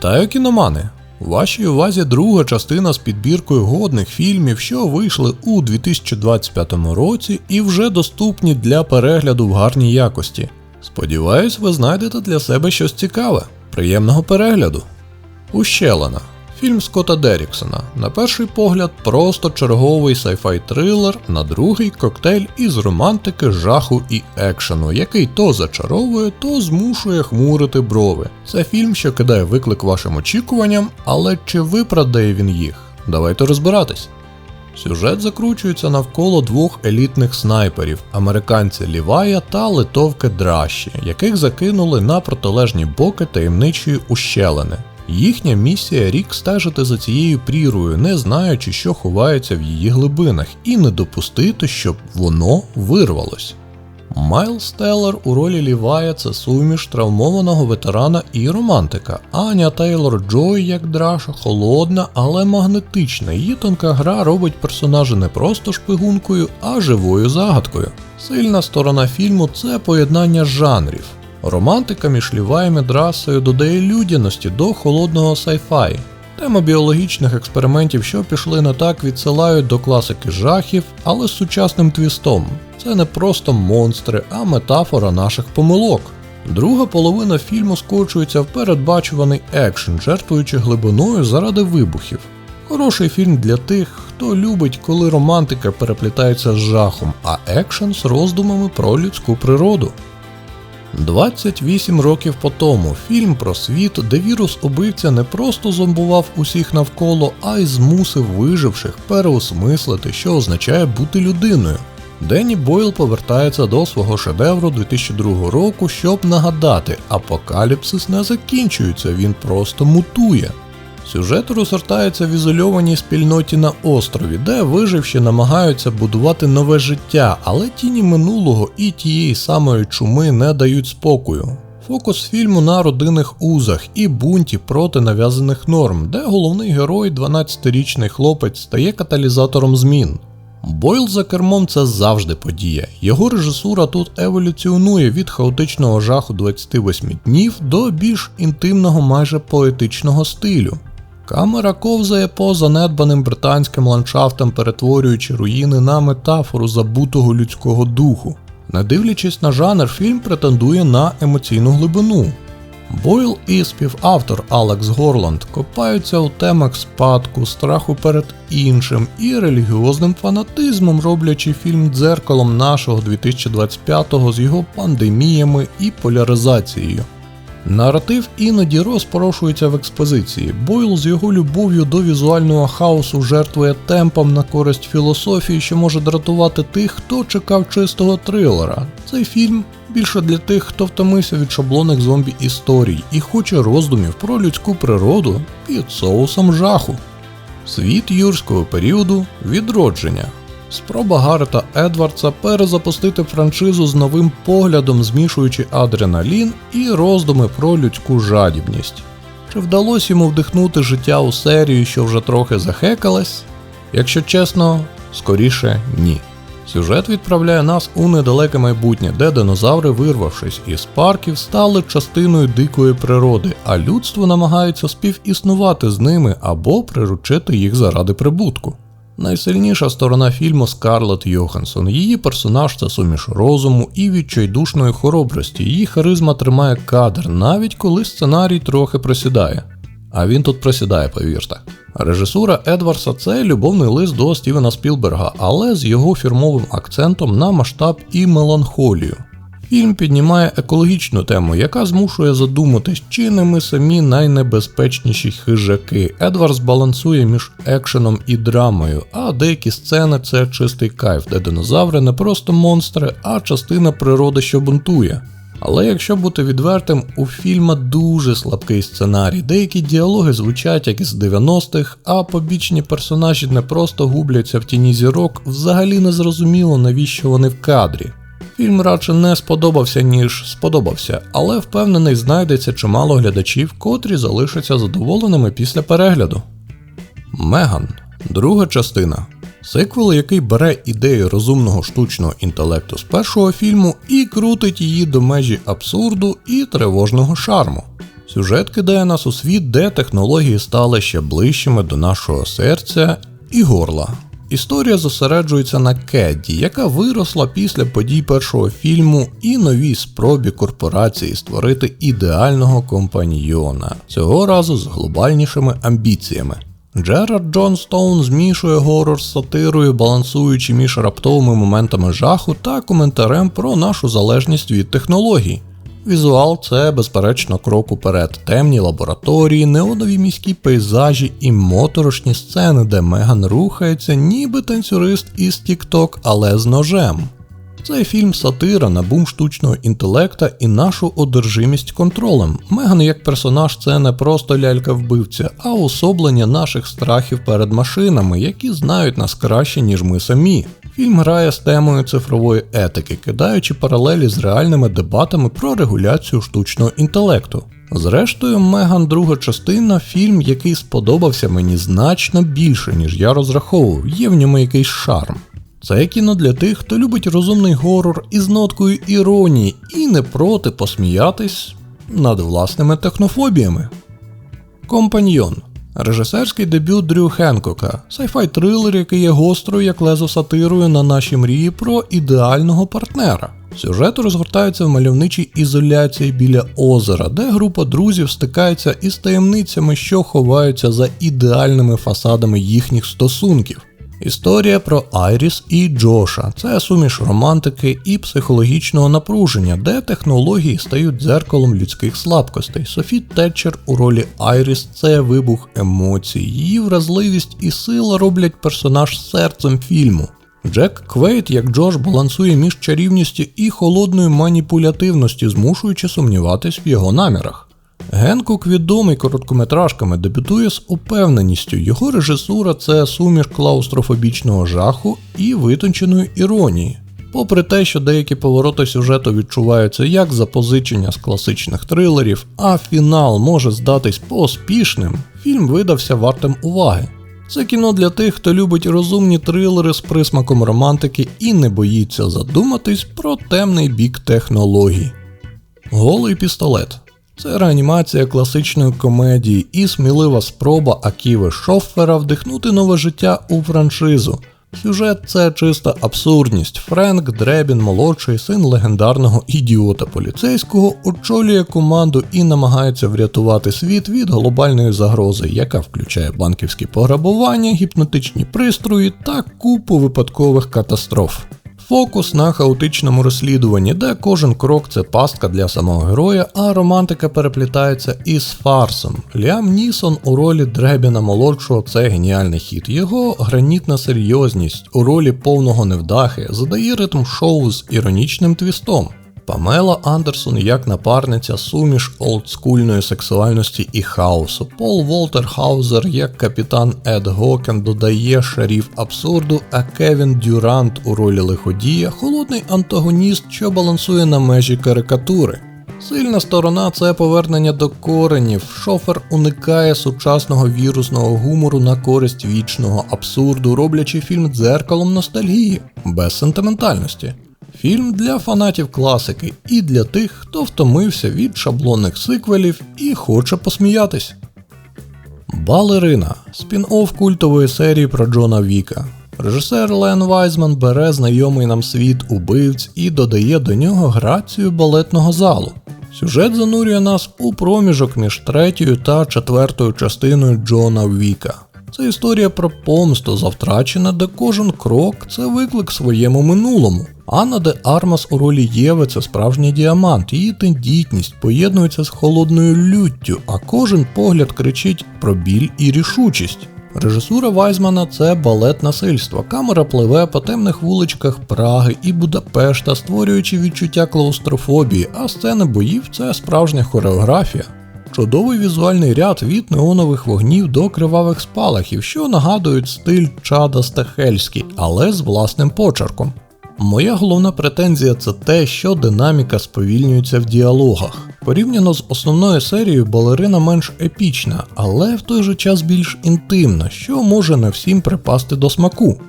Вітаю кіномани! Вашій увазі друга частина з підбіркою годних фільмів, що вийшли у 2025 році і вже доступні для перегляду в гарній якості. Сподіваюсь, ви знайдете для себе щось цікаве. Приємного перегляду! Ущелина. Фільм Скотта Деріксона. На перший погляд, просто черговий сайфай трилер, на другий коктейль із романтики, жаху і екшену, який то зачаровує, то змушує хмурити брови. Це фільм, що кидає виклик вашим очікуванням, але чи виправдає він їх? Давайте розбиратись. Сюжет закручується навколо двох елітних снайперів американця Лівая та литовки Дращі, яких закинули на протилежні боки таємничої ущелини. Їхня місія рік стежити за цією прірою, не знаючи, що ховається в її глибинах, і не допустити, щоб воно вирвалось. Майлз Теллер у ролі Лівая це суміш травмованого ветерана і романтика. Аня Тейлор Джой як драша, холодна, але магнетична. Її тонка гра робить персонажа не просто шпигункою, а живою загадкою. Сильна сторона фільму це поєднання жанрів. Романтика між Ліваєм Драсою додає людяності до холодного сайфай. Тема біологічних експериментів, що пішли не так, відсилають до класики жахів, але з сучасним твістом. Це не просто монстри, а метафора наших помилок. Друга половина фільму скочується в передбачуваний екшен, жертвуючи глибиною заради вибухів. Хороший фільм для тих, хто любить, коли романтика переплітається з жахом, а екшен з роздумами про людську природу. 28 років по тому фільм про світ, де вірус убивця не просто зомбував усіх навколо, а й змусив виживших переосмислити, що означає бути людиною. Денні Бойл повертається до свого шедевру 2002 року, щоб нагадати, апокаліпсис не закінчується, він просто мутує. Сюжет розгортається в ізольованій спільноті на острові, де виживші намагаються будувати нове життя, але тіні минулого і тієї самої чуми не дають спокою. Фокус фільму на родинних узах і бунті проти нав'язаних норм, де головний герой, 12-річний хлопець, стає каталізатором змін. Бойл за кермом це завжди подія. Його режисура тут еволюціонує від хаотичного жаху 28 днів до більш інтимного, майже поетичного стилю. Камера ковзає по занедбаним британським ландшафтам, перетворюючи руїни на метафору забутого людського духу. Не дивлячись на жанр, фільм претендує на емоційну глибину. Бойл і співавтор Алекс Горланд копаються у темах спадку, страху перед іншим і релігіозним фанатизмом, роблячи фільм дзеркалом нашого 2025-го з його пандеміями і поляризацією. Наратив іноді розпорошується в експозиції. Бойл з його любов'ю до візуального хаосу жертвує темпом на користь філософії, що може дратувати тих, хто чекав чистого трилера. Цей фільм більше для тих, хто втомився від шаблонних зомбі історій і хоче роздумів про людську природу під соусом жаху. Світ юрського періоду відродження. Спроба Гарета Едвардса перезапустити франшизу з новим поглядом, змішуючи адреналін і роздуми про людську жадібність. Чи вдалося йому вдихнути життя у серію, що вже трохи захекалась? Якщо чесно, скоріше ні. Сюжет відправляє нас у недалеке майбутнє, де динозаври, вирвавшись із парків, стали частиною дикої природи, а людство намагається співіснувати з ними або приручити їх заради прибутку. Найсильніша сторона фільму Скарлетт Йоханссон. Її персонаж це суміш розуму і відчайдушної хоробрості. Її харизма тримає кадр, навіть коли сценарій трохи просідає. А він тут просідає, повірте. Режисура Едварса це любовний лист до Стівена Спілберга, але з його фірмовим акцентом на масштаб і меланхолію. Фільм піднімає екологічну тему, яка змушує задуматись, чи не ми самі найнебезпечніші хижаки. Едвардс балансує між екшеном і драмою, а деякі сцени це чистий кайф, де динозаври не просто монстри, а частина природи, що бунтує. Але якщо бути відвертим, у фільма дуже слабкий сценарій, деякі діалоги звучать як із 90-х, а побічні персонажі не просто губляться в тіні зірок, взагалі не зрозуміло, навіщо вони в кадрі. Фільм радше не сподобався, ніж сподобався, але впевнений, знайдеться чимало глядачів, котрі залишаться задоволеними після перегляду. Меган, друга частина. Сиквел, який бере ідею розумного штучного інтелекту з першого фільму і крутить її до межі абсурду і тривожного шарму. Сюжет кидає нас у світ, де технології стали ще ближчими до нашого серця і горла. Історія зосереджується на Кедді, яка виросла після подій першого фільму і новій спробі корпорації створити ідеального компаньйона, цього разу з глобальнішими амбіціями. Джерард Джонстоун змішує горор з сатирою, балансуючи між раптовими моментами жаху та коментарем про нашу залежність від технологій. Візуал це, безперечно, крок уперед, темні лабораторії, неонові міські пейзажі і моторошні сцени, де Меган рухається, ніби танцюрист із TikTok, але з ножем. Цей фільм сатира на бум штучного інтелекта і нашу одержимість контролем. Меган як персонаж це не просто лялька-вбивця, а особлення наших страхів перед машинами, які знають нас краще, ніж ми самі. Фільм грає з темою цифрової етики, кидаючи паралелі з реальними дебатами про регуляцію штучного інтелекту. Зрештою, Меган друга частина фільм, який сподобався мені значно більше, ніж я розраховував, є в ньому якийсь шарм. Це кіно для тих, хто любить розумний горор із ноткою іронії і не проти посміятись над власними технофобіями. Компаньйон Режисерський дебют Дрю Хенкока, сайфай трилер, який є гострою, як лезо сатирою на наші мрії про ідеального партнера. Сюжет розгортається в мальовничій ізоляції біля озера, де група друзів стикається із таємницями, що ховаються за ідеальними фасадами їхніх стосунків. Історія про Айріс і Джоша це суміш романтики і психологічного напруження, де технології стають дзеркалом людських слабкостей. Софі Тетчер у ролі Айріс це вибух емоцій, її вразливість і сила роблять персонаж серцем фільму. Джек Квейт, як Джош, балансує між чарівністю і холодною маніпулятивністю, змушуючи сумніватись в його намірах. Генкук відомий короткометражками дебютує з упевненістю. Його режисура це суміш клаустрофобічного жаху і витонченої іронії. Попри те, що деякі повороти сюжету відчуваються як запозичення з класичних трилерів, а фінал може здатись поспішним, фільм видався вартим уваги. Це кіно для тих, хто любить розумні трилери з присмаком романтики і не боїться задуматись про темний бік технологій. Голий пістолет. Це реанімація класичної комедії і смілива спроба Аківи Шоффера вдихнути нове життя у франшизу. Сюжет це чиста абсурдність. Френк Дребін, молодший син легендарного ідіота поліцейського, очолює команду і намагається врятувати світ від глобальної загрози, яка включає банківські пограбування, гіпнотичні пристрої та купу випадкових катастроф. Фокус на хаотичному розслідуванні, де кожен крок це пастка для самого героя, а романтика переплітається із фарсом. Ліам Нісон у ролі Дребіна молодшого це геніальний хід. Його гранітна серйозність у ролі повного невдахи задає ритм шоу з іронічним твістом. Памела Андерсон як напарниця суміш олдскульної сексуальності і хаосу. Пол Волтер Хаузер як капітан Ед Гокен додає шарів абсурду, а Кевін Дюрант у ролі лиходія холодний антагоніст, що балансує на межі карикатури. Сильна сторона це повернення до коренів. Шофер уникає сучасного вірусного гумору на користь вічного абсурду, роблячи фільм дзеркалом ностальгії, без сентиментальності. Фільм для фанатів класики і для тих, хто втомився від шаблонних сиквелів і хоче посміятись. Балерина спін-офф культової серії про Джона Віка. Режисер Лен Вайзман бере знайомий нам світ убивць і додає до нього грацію балетного залу. Сюжет занурює нас у проміжок між третьою та четвертою частиною Джона Віка. Це історія про помсту за втрачене, де кожен крок це виклик своєму минулому. Анна де Армас у ролі Єви це справжній діамант, її тендітність поєднується з холодною люттю, а кожен погляд кричить про біль і рішучість. Режисура Вайзмана це балет насильства. Камера пливе по темних вуличках Праги і Будапешта, створюючи відчуття клаустрофобії, а сцени боїв це справжня хореографія. Чудовий візуальний ряд від неонових вогнів до кривавих спалахів, що нагадують стиль Чада Стахельський, але з власним почерком. Моя головна претензія це те, що динаміка сповільнюється в діалогах. Порівняно з основною серією, балерина менш епічна, але в той же час більш інтимна, що може не всім припасти до смаку.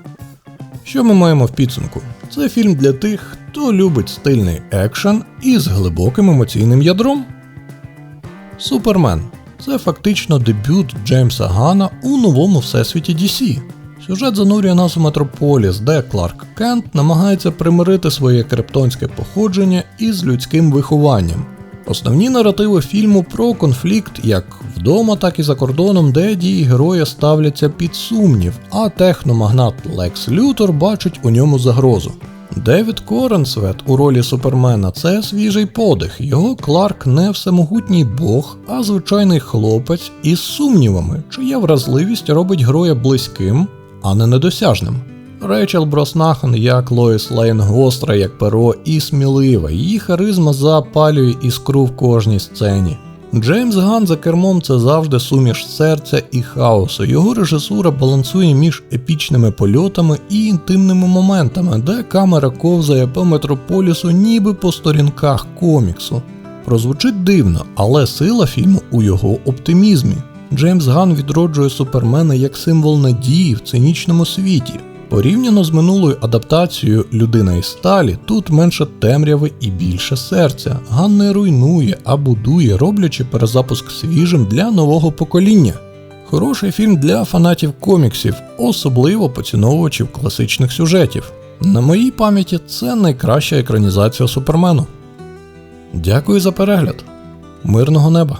Що ми маємо в підсумку? Це фільм для тих, хто любить стильний екшен із глибоким емоційним ядром. Супермен це фактично дебют Джеймса Гана у новому всесвіті DC. Сюжет занурює нас у метрополіс, де Кларк Кент намагається примирити своє криптонське походження із людським вихованням. Основні наративи фільму про конфлікт як вдома, так і за кордоном, де дії героя ставляться під сумнів, а техномагнат Лекс Лютор бачить у ньому загрозу. Девід Коренсвет у ролі Супермена це свіжий подих. Його Кларк не всемогутній бог, а звичайний хлопець із сумнівами, чия вразливість робить героя близьким, а не недосяжним. Рейчел Броснахан як Лоїс Лейн гостра, як перо і смілива, її харизма запалює іскру в кожній сцені. Джеймс Ган за кермом це завжди суміш серця і хаосу. Його режисура балансує між епічними польотами і інтимними моментами, де камера ковзає по метрополісу ніби по сторінках коміксу. Прозвучить дивно, але сила фільму у його оптимізмі. Джеймс Ган відроджує Супермена як символ надії в цинічному світі. Порівняно з минулою адаптацією Людина із сталі, тут менше темряви і більше серця. Ган не руйнує, а будує, роблячи перезапуск свіжим для нового покоління. Хороший фільм для фанатів коміксів, особливо поціновувачів класичних сюжетів. На моїй пам'яті це найкраща екранізація Супермену. Дякую за перегляд. Мирного неба!